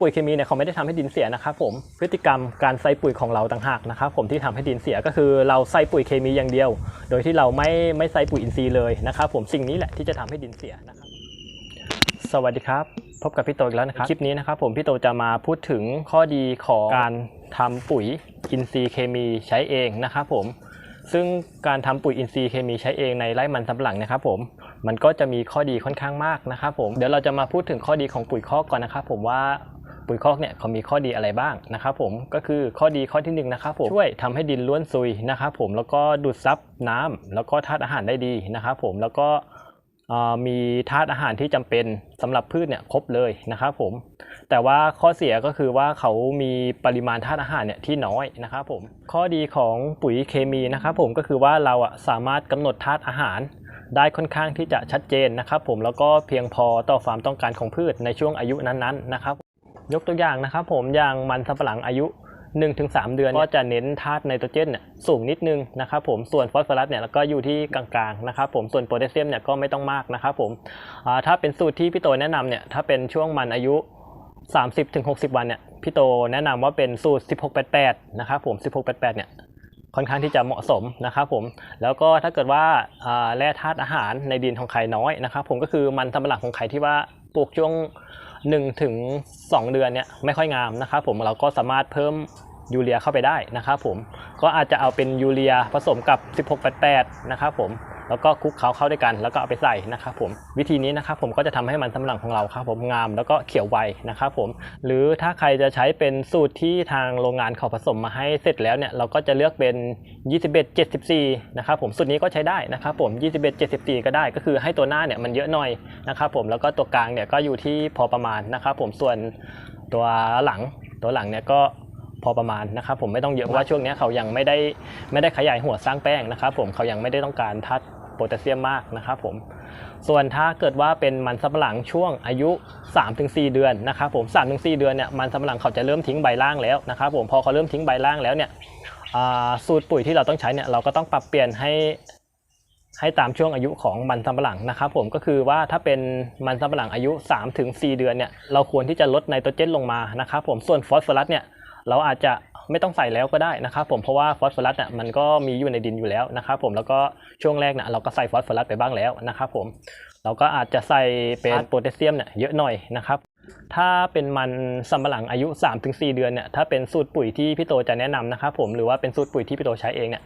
ปุ๋ยเคมีเนี่ยเขาไม่ได้ทำให้ดินเสียนะครับผมพฤติกรรมการใส่ปุ๋ยของเราต่างหากนะครับผมที่ทำให้ดินเสียก็คือเราใส่ปุ๋ยเคมีอย่างเดียว โดยที่เราไม่ไม่ใส่ปุ๋ยอินทรีย์เลยนะครับผมสิ่งนี้แหละที่จะทำให้ดินเสียนะครับสวัสดีครับ พบกับพี่โตอีกแล้วนะครับคลิปนี้นะครับผมพี่โตจะมาพูดถึงข้อดีของการทำปุ๋ยอินทรีย์เคมีใช้เองนะครับผมซึ่งการทำปุ๋ยอินทรีย์เคมีใช้เองในไร่มันสำปะหลังนะครับผมมันก็จะมีข้อดีค่อนข้างมากนะครับผมเดี๋ยวเราจะมาพูดถึงข้อดีของปุ๋ยคอกก่อนนะครับผมว่า ปุ๋ยคอกเนี่ยเขามีข้อดีอะไรบ้างนะครับผมก็คือข้อดีข้อที่หนึ่งนะครับผมช่วยทำให้ดินล้วนซุยนะครับผมแล้วก็ดูดซับน้ำแล้วก็ธาตุอาหารได้ดีนะครับผมแล้วก็เอ่อมีธาตุอาหารที่จำเป็นสำหรับพืชเนี่ยครบเลยนะครับผมแต่ว่าข้อเสียก็คือว่าเขามีปริมาณธาตุอาหารเนี่ยที่น้อยนะครับผมข้อดีของปุ๋ยเคมีนะครับผมก็คือว่าเราอะสามารถกำหนดธาตุอาหาร ได้ค่อนข้างที่จะชัดเจนนะครับผมแล้วก็เพียงพอต่อความต้องการของพืชในช่วงอายุนั้นๆนะครับ ยกตัวอย่างนะครับผมอย่างมันสำปะหลังอายุ 1-3 เดือนก็จะเน้นธาตุไนโตรเจนเนี่ยสูงนิดนึงนะครับผมส่วนฟอสฟอรัสเนี่ยแล้วก็อยู่ที่กลางๆนะครับผมส่วนโพแทสเซียมเนี่ยก็ไม่ต้องมากนะครับผมถ้าเป็นสูตรที่พี่โตแนะนำเนี่ยถ้าเป็นช่วงมันอายุ 30-60 วันเนี่ยพี่โตแนะนำว่าเป็นสูตร 1688 นะครับผม 1688 เนี่ยค่อนข้างที่จะเหมาะสมนะครับผมแล้วก็ถ้าเกิดว่าอ่าแร่ธาตุอาหารในดินของใครน้อยนะครับผมก็คือมันสำปะหลังของใครที่ว่าปลูกช่วง 1ถึง2เดือนเนี่ยไม่ค่อยงามนะครับผมเราก็สามารถเพิ่มยูเรียเข้าไปได้นะครับผมก็อาจจะเอาเป็นยูเรียผสมกับ 1688 นะครับผม แล้วก็คลุกเคล้าเข้าด้วยกัน แล้วก็เอาไปใส่นะครับผมวิธีนี้นะครับผมก็จะทำให้มันสำปะหลังของเราครับผมงามแล้วก็เขียวไวนะครับผมหรือถ้าใครจะใช้เป็นสูตรที่ทางโรงงานเขาผสมมาให้เสร็จแล้วเนี่ยเราก็จะเลือกเป็น 21 74นะครับผมสูตรนี้ก็ใช้ได้นะครับผม 21 74 ก็ได้ ก็คือให้ตัวหน้าเนี่ยมันเยอะหน่อยนะครับผมแล้วก็ตัวกลางเนี่ยก็อยู่ที่พอประมาณนะครับผมส่วนตัวหลังตัวหลังเนี่ยก็พอประมาณนะครับผมไม่ต้องเยอะเพราะว่าช่วงนี้เขายังไม่ได้ไม่ได้ขยายหัวสร้างแป้งนะครับผมเขายังไม่ได้ต้องการธาตุ โพแทสเซียมมากนะครับผมส่วนถ้าเกิดว่าเป็นมันสำปะหลังช่วงอายุ 3-4 เดือนนะครับผม3-4 เดือนเนี่ยมันสำปะหลังเขาจะเริ่มทิ้งใบล่างแล้วนะครับผมพอเขาเริ่มทิ้งใบล่างแล้วเนี่ยสูตรปุ๋ยที่เราต้องใช้เนี่ยเราก็ต้องปรับเปลี่ยนให้ให้ตามช่วงอายุของมันสำปะหลังนะครับผมก็คือว่าถ้าเป็นมันสำปะหลังอายุ 3-4 เดือนเนี่ยเราควรที่จะลดไนโตรเจนลงมานะครับผมส่วนฟอสฟอรัสเนี่ยเราอาจจะ ไม่ต้องใส่แล้วก็ได้นะครับผมเพราะว่าฟอสฟอรัสเนี่ยมันก็มีอยู่ในดินอยู่แล้วนะครับผมแล้วก็ช่วงแรกเนี่ยเราก็ใส่ฟอสฟอรัสไปบ้างแล้วนะครับผมเราก็อาจจะใส่เป็นโพแทสเซียมเนี่ยเยอะหน่อยนะครับถ้าเป็นมันสำปะหลังอายุ 3-4 เดือนเนี่ยถ้าเป็นสูตรปุ๋ยที่พี่โตจะแนะนำนะครับผมหรือว่าเป็นสูตรปุ๋ยที่พี่โตใช้เองเนี่ย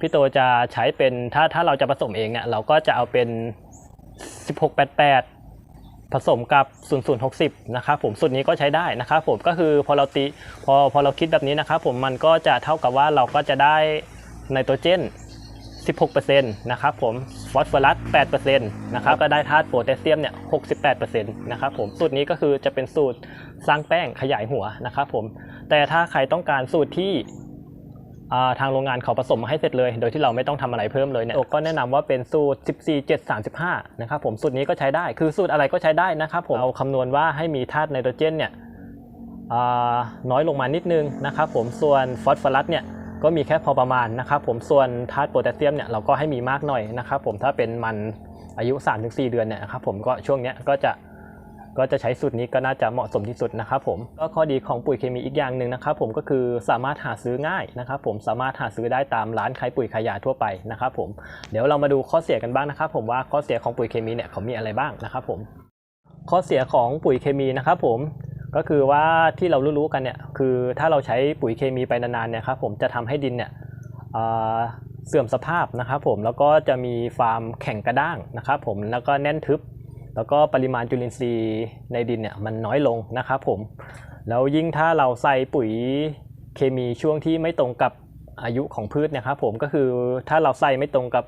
พี่โตจะใช้เป็นถ้าถ้าเราจะผสมเองเนี่ยเราก็จะเอาเป็น 1688 ผสมกับ 0060 นะครับผมสูตรนี้ก็ใช้ได้นะครับผมก็คือพอเราตีพอพอเราคิดแบบนี้นะครับผมมันก็จะเท่ากับว่าเราก็จะได้ไนโตรเจน 16%นะครับผมฟอสฟอรัส 8%นะครับก็ได้ธาตุโพแทสเซียมเนี่ย 68%นะครับผมสูตรนี้ก็คือจะเป็นสูตรสร้างแป้งขยายหัวนะครับผมแต่ถ้าใครต้องการสูตรที่ ทางโรงงานเขาผสมมาให้เสร็จเลย โดยที่เราไม่ต้องทำอะไรเพิ่มเลยเนี่ยก็แนะนำว่าเป็นสูตร 14735 นะครับผมสูตรนี้ก็ใช้ได้คือสูตรอะไรก็ใช้ได้นะครับผมเอาคำนวณว่าให้มีธาตุไนโตรเจนเนี่ยอ่าน้อยลงมานิดนึงนะครับผมส่วนฟอสฟอรัสเนี่ยก็มีแค่พอประมาณนะครับผมส่วนธาตุโพแทสเซียมเนี่ยเราก็ให้มีมากหน่อยนะครับผมถ้าเป็นมันอายุ 3-4 เดือนเนี่ยนะครับผมก็ช่วงเนี้ยก็จะ ก็จะใช้สูตรนี้ก็น่าจะเหมาะสมที่สุดนะครับผมก็ข้อดีของปุ๋ยเคมีอีกอย่างหนึ่งนะครับผมก็คือสามารถหาซื้อง่ายนะครับผมสามารถหาซื้อได้ตามร้านขายปุ๋ยขายยาทั่วไปนะครับผมเดี๋ยวเรามาดูข้อเสียกันบ้างนะครับผมว่าข้อเสียของปุ๋ยเคมีเนี่ยเขามีอะไรบ้างนะครับผมข้อเสียของปุ๋ยเคมีนะครับผมก็คือว่าที่เรารู้ๆกันเนี่ยคือถ้าเราใช้ปุ๋ยเคมีไปนานๆเนี่ยครับผมจะทำให้ดินเนี่ยเอ่อเสื่อมสภาพนะครับผมแล้วก็จะมีความแข็งกระด้างนะครับผมแล้วก็แน่นทึบ แล้วก็ปริมาณจุลินทรีย์ในดินเนี่ยมันน้อยลงนะครับผม แล้วยิ่งถ้าเราใส่ปุ๋ยเคมีช่วงที่ไม่ตรงกับอายุของพืชนะครับผมก็คือถ้าเราใส่ไม่ตรงกับ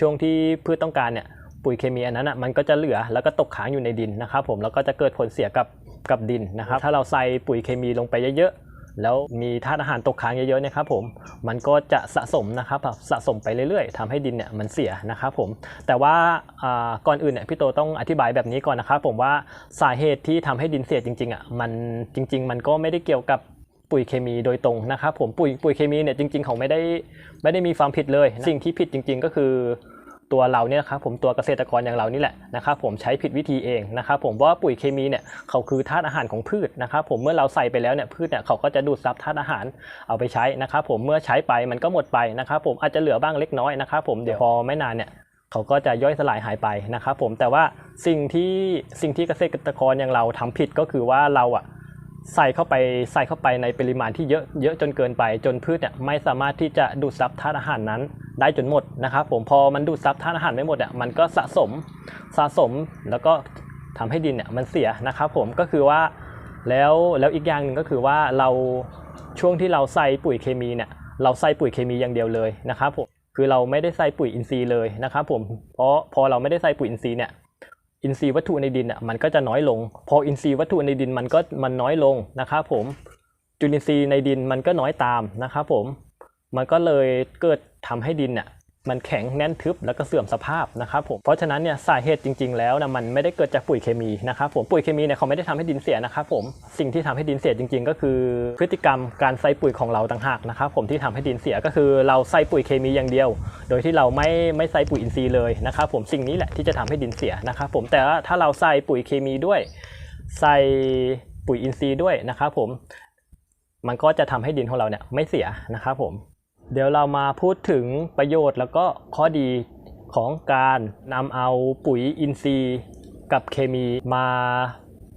ช่วงที่พืชต้องการเนี่ยปุ๋ยเคมีอันนั้นอะมันก็จะเหลือแล้วก็ตกค้างอยู่ในดินนะครับผมแล้วก็จะเกิดผลเสียกับกับดินนะครับ ถ้าเราใส่ปุ๋ยเคมีลงไปเยอะๆ แล้วมีธาตุอาหารตกค้างเยอะๆนะครับผมมันก็จะสะสมนะครับสะสมไปเรื่อยๆทำให้ดินเนี่ยมันเสียนะครับผมแต่ว่าอ่าก่อนอื่นเนี่ยพี่โตต้องอธิบายแบบนี้ก่อนนะครับผมว่าสาเหตุที่ทำให้ดินเสียจริงๆอะมันจริง ๆ มันก็ไม่ได้เกี่ยวกับปุ๋ยเคมีโดยตรงนะครับผมปุ๋ยปุ๋ยเคมีเนี่ยจริงๆเขาไม่ได้ไม่ได้มีความผิดเลย สิ่งที่ผิดจริง ๆ ก็คือ ตัวเราเนี่ยครับผมตัวเกษตรกรอย่างเรานี่แหละนะครับผมใช้ผิดวิธีเองนะครับผมเพราะว่าปุ๋ยเคมีเนี่ยเขาคือธาตุอาหารของพืชนะครับผมเมื่อเราใส่ไปแล้วเนี่ยพืชเนี่ยเขาก็จะดูดซับธาตุอาหารเอาไปใช้นะครับผมเมื่อใช้ไปมันก็หมดไปนะครับผมอาจจะเหลือบ้างเล็กน้อยนะครับผมเดี๋ยวพอไม่นานเนี่ยเขาก็จะย่อยสลายหายไปนะครับผมแต่ว่าสิ่งที่สิ่งที่เกษตรกรอย่างเราทำผิดก็คือว่าเราอะ ใส่เข้าไปใส่เข้าไปในปริมาณที่เยอะเยอะจนเกินไป จนพืชเนี่ยไม่สามารถที่จะดูดซับธาตุอาหารนั้น ได้จนหมดนะครับผมพอมันดูดซับธาตุอาหารไม่หมดอะมันก็สะสมสะสมแล้วก็ทำให้ดินเนี่ยมันเสียนะครับผมก็คือว่าแล้วแล้วอีกอย่างหนึ่งก็คือว่าเราช่วงที่เราใส่ปุ๋ยเคมีเนี่ยเราใส่ปุ๋ยเคมีอย่างเดียวเลยนะครับผมคือเราไม่ได้ใส่ปุ๋ยอินทรีย์เลยนะครับผมเพราะพอเราไม่ได้ใส่ปุ๋ยอินทรีย์เนี่ย อินทรีย์วัตถุในดินอะมันก็จะน้อยลง พออินทรีย์วัตถุในดินมันก็มันน้อยลงนะครับผมจุลินทรีย์ในดินมันก็น้อยตามนะครับผมมันก็เลยเกิดทำให้ดินเนี่ย มันแข็งแน่นทึบแล้วก็เสื่อมสภาพนะครับผมเพราะฉะนั้นเนี่ยสาเหตุจริง ๆ แล้วนะมันไม่ได้เกิดจากปุ๋ยเคมีนะครับผมปุ๋ยเคมีเนี่ยเขาไม่ได้ทำให้ดินเสียนะครับผมสิ่งที่ทำให้ดินเสียจริง ๆ ก็คือ พฤติกรรมการใส่ปุ๋ยของเราต่างหากนะครับผมที่ทำให้ดินเสียก็คือเราใส่ปุ๋ยเคมีอย่างเดียว โดยที่เราไม่ไม่ใส่ปุ๋ยอินทรีย์เลยนะครับผมสิ่งนี้แหละที่จะทำให้ดินเสียนะครับผมแต่ว่าถ้าเราใส่ปุ๋ยเคมีด้วย ใส่ปุ๋ยอินทรีย์ด้วยนะครับผมมันก็จะทำให้ดินของเราเนี่ยไม่เสียนะครับผม เดี๋ยวเรามาพูดถึงประโยชน์แล้วก็ข้อดีของการนำเอาปุ๋ยอินทรีย์กับเคมีมา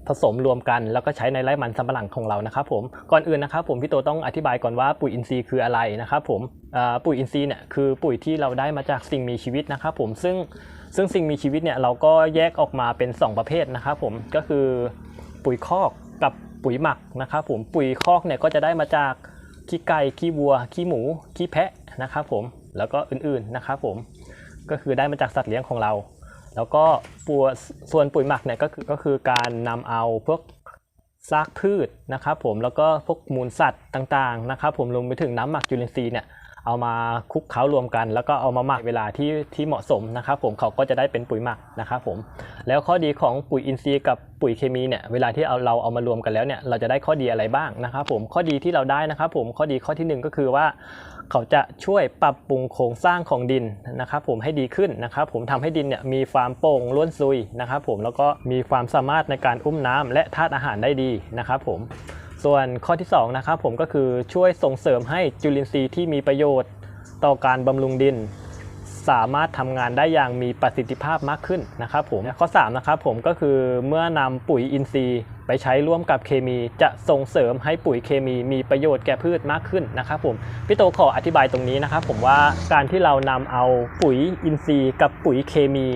ผสมรวมกัน แล้วก็ใช้ในไร่มันสำปะหลังของเรานะครับผมก่อนอื่นนะครับผมพี่โตต้องอธิบายก่อนว่าปุ๋ยอินทรีย์คืออะไรนะครับผมปุ๋ยอินทรีย์เนี่ยคือปุ๋ยที่เราได้มาจากสิ่งมีชีวิตนะครับผมซึ่งซึ่งสิ่งมีชีวิตเนี่ยเราก็แยกออกมาเป็น 2 ประเภทนะครับผมก็คือปุ๋ยคอกกับปุ๋ยหมักนะครับผมปุ๋ยคอกเนี่ยก็จะได้มาจาก ขี้ไก่ขี้วัว ขี้หมู ขี้แพะนะครับผมแล้วก็อื่นๆนะครับผมก็คือได้มาจากสัตว์เลี้ยงของเรา แล้วก็ปัวส่วนปุ๋ยหมักเนี่ยก็คือก็คือการนำเอาพวกซากพืชนะครับผมแล้วก็พวกมูลสัตว์ต่างๆนะครับผมรวมไปถึงน้ำหมักจุลินทรีย์เนี่ย เอามาคลุกเคล้ารวมกัน แล้วก็เอามาหมักเวลาที่ที่เหมาะสมนะครับผมเขาก็จะได้เป็นปุ๋ยหมักนะครับผมแล้วข้อดีของปุ๋ยอินทรีย์กับปุ๋ยเคมีเนี่ยเวลาที่เอาเราเอามารวมกันแล้วเนี่ยเราจะได้ข้อดีอะไรบ้างนะครับผมข้อดีที่เราได้นะครับผมข้อดีข้อที่หนึ่งก็คือว่า เขาจะช่วยปรับปรุงโครงสร้างของดินนะครับผมให้ดีขึ้นนะครับผมทำให้ดินเนี่ยมีความโปร่งล้วนซุยนะครับผมแล้วก็มีความสามารถในการอุ้มน้ำและธาตุอาหารได้ดีนะครับผม ส่วนข้อที่2นะครับผมก็คือช่วยส่งเสริมให้จุลินทรีย์ที่มีประโยชน์ต่อการบำรุงดิน สามารถทำงานได้อย่างมีประสิทธิภาพมากขึ้นนะครับผมข้อ3นะครับผมก็คือเมื่อนำปุ๋ยอินทรีย์ไปใช้ร่วมกับเคมีจะส่งเสริมให้ปุ๋ยเคมีมีประโยชน์แก่พืชมากขึ้นนะครับผมพี่โตขออธิบายตรงนี้นะครับผมว่าการที่เรานำเอาปุ๋ยอินทรีย์กับปุ๋ยเคมี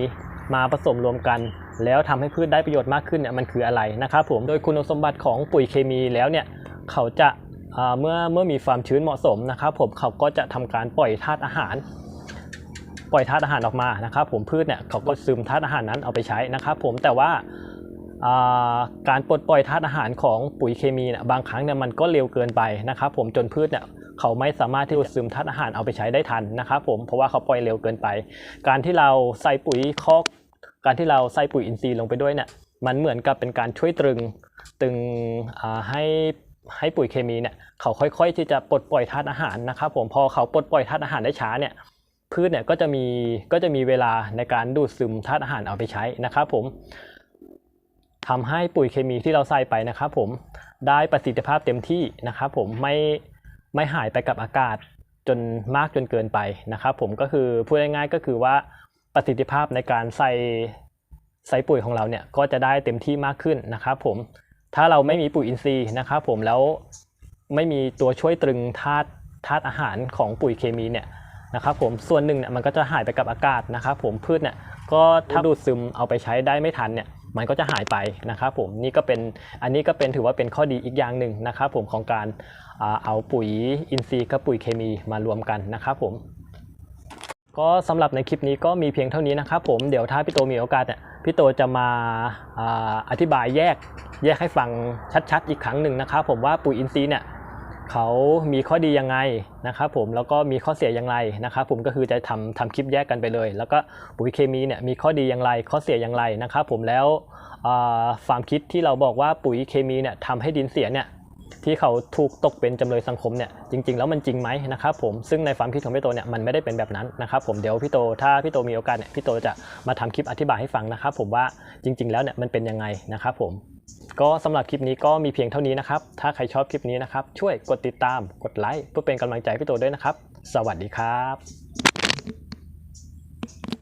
มาผสมรวมกัน แล้วทำให้พืชได้ประโยชน์มากขึ้นเนี่ยมันคืออะไรนะครับผมโดยคุณสมบัติของปุ๋ยเคมีแล้วเนี่ยเขาจะเมื่อเมื่อมีความชื้นเหมาะสมนะครับผมเขาก็จะทำการปล่อยธาตุอาหาร ปล่อยธาตุอาหารออกมานะครับผมพืชเนี่ยเขาก็ซึมธาตุอาหารนั้นเอาไปใช้นะครับผมแต่ว่าการปลดปล่อยธาตุอาหารของปุ๋ยเคมีเนี่ยบางครั้งเนี่ยมันก็เร็วเกินไปนะครับผมจนพืชเนี่ย เขาไม่สามารถที่จะซึมธาตุอาหารเอาไปใช้ได้ทันนะครับผมเพราะว่าเขาปล่อยเร็วเกินไป การที่เราใส่ปุ๋ยคอก การที่เราใส่ปุ๋ยอินทรีย์ลงไปด้วยเนี่ยมันเหมือนกับเป็นการช่วยตรึงตึงอ่าให้ให้ปุ๋ยเคมีเนี่ยเขาค่อย ๆ ที่จะปลดปล่อยธาตุอาหารนะครับผมพอเขาปลดปล่อยธาตุอาหารได้ช้าเนี่ยพืชเนี่ยก็จะมีก็จะมีเวลาในการดูดซึมธาตุอาหารเอาไปใช้นะครับผมทำให้ปุ๋ยเคมีที่เราใส่ไปนะครับผมได้ประสิทธิภาพเต็มที่นะครับผมไม่ ไม่หายไปกับอากาศจนมากจนเกินไปนะครับ ผมก็คือพูดง่ายๆก็คือว่าประสิทธิภาพในการใส่ใส่ปุ๋ยของเราเนี่ยก็จะได้เต็มที่มากขึ้นนะครับ ผมถ้าเราไม่มีปุ๋ยอินทรีย์นะครับ ผมแล้วไม่มีตัวช่วยตรึงธาตุธาตุอาหารของปุ๋ยเคมีเนี่ยนะครับ ผมส่วนหนึ่งเนี่ยมันก็จะหายไปกับอากาศนะครับ ผมพืชเนี่ยก็ถ้าดูดซึมเอาไปใช้ได้ไม่ทันเนี่ย มันก็จะหายไปนะครับผมนี่ก็เป็นอันนี้ก็เป็นถือว่าเป็นข้อดีอีกอย่างหนึ่งนะครับผมของการเอาปุ๋ยอินทรีย์กับปุ๋ยเคมีมารวมกันนะครับผมก็สำหรับในคลิปนี้ก็มีเพียงเท่านี้นะครับผมเดี๋ยวถ้าพี่โตมีโอกาสเนี่ยพี่โตจะมาอาอธิบายแยกแยกให้ฟังชัดๆ อีกครั้งหนึ่งนะครับผมว่าปุ๋ยอินทรีย์เนี่ย เขามีข้อดียังไงนะครับผมแล้วก็มีข้อเสียอย่างไรนะครับผมก็คือจะทำทำคลิปแยกกันไปเลย แล้วก็ปุ๋ยเคมีเนี่ยมีข้อดีอย่างไร ข้อเสียอย่างไรนะครับผมแล้วอ่าความคิดที่เราบอกว่าปุ๋ยเคมีเนี่ยทำให้ดินเสียเนี่ยที่เขาถูกตกเป็นจำเลยสังคมเนี่ยจริง ๆ แล้วมันจริงไหมนะครับผมซึ่งในความคิดของพี่โตเนี่ยมันไม่ได้เป็นแบบนั้นนะครับผมเดี๋ยวพี่โตถ้าพี่โตมีโอกาสเนี่ยพี่โตจะมาทำคลิปอธิบายให้ฟังนะครับผมว่าจริง ๆ แล้วเนี่ยมันเป็นยังไงนะครับผม ก็สำหรับคลิปนี้ก็มีเพียงเท่านี้นะครับ ถ้าใครชอบคลิปนี้นะครับ ช่วยกดติดตาม กดไลค์เพื่อเป็นกำลังใจพี่โตด้วยนะครับ สวัสดีครับ